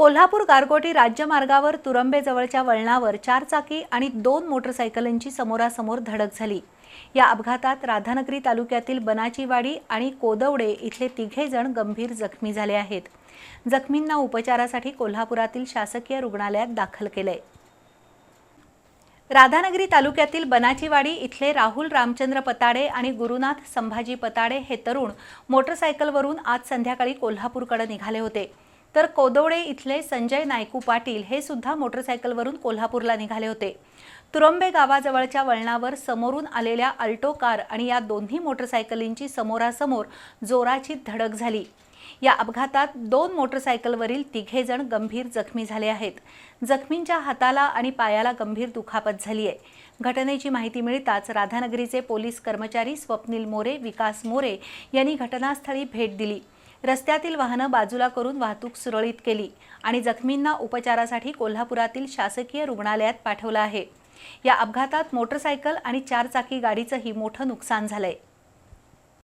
कोल्हापूर गारगोटी राज्यमार्गावर तुरंबेजवळच्या वळणावर चारचाकी आणि दोन मोटरसायकलींची समोरासमोर धडक झाली. या अपघातात राधानगरी तालुक्यातील बनाचीवाडी आणि कोदवडे इथले तिघे जण गंभीर जखमी झाले आहेत. जखमींना उपचारासाठी कोल्हापुरातील शासकीय रुग्णालयात दाखल केलंय. राधानगरी तालुक्यातील बनाचीवाडी इथले राहुल रामचंद्र पताडे आणि गुरुनाथ संभाजी पताडे हे तरुण मोटरसायकलवरून आज संध्याकाळी कोल्हापूरकडे निघाले होते. तर कोदवडे इथले संजय नायकू पाटील हे सुद्धा मोटरसायकलवरून कोल्हापूरला निघाले होते. तुरंबे गावाजवळच्या वळणावर समोरून आलेल्या अल्टो कार आणि या दोन्ही मोटरसायकलींची समोरासमोर जोराची धडक झाली. या अपघातात दोन मोटरसायकलवरील तिघे जण गंभीर जखमी झाले आहेत. जखमींच्या हाताला आणि पायाला गंभीर दुखापत झाली आहे. घटनेची माहिती मिळताच राधानगरीचे पोलीस कर्मचारी स्वप्नील मोरे विकास मोरे यांनी घटनास्थळी भेट दिली. रस्त्यातील वाहनं बाजूला करून वाहतूक सुरळीत केली आणि जखमींना उपचारासाठी कोल्हापुरातील शासकीय रुग्णालयात पाठवलं आहे. या अपघातात मोटरसायकल आणि चारचाकी गाडीचंही मोठं नुकसान झालंय.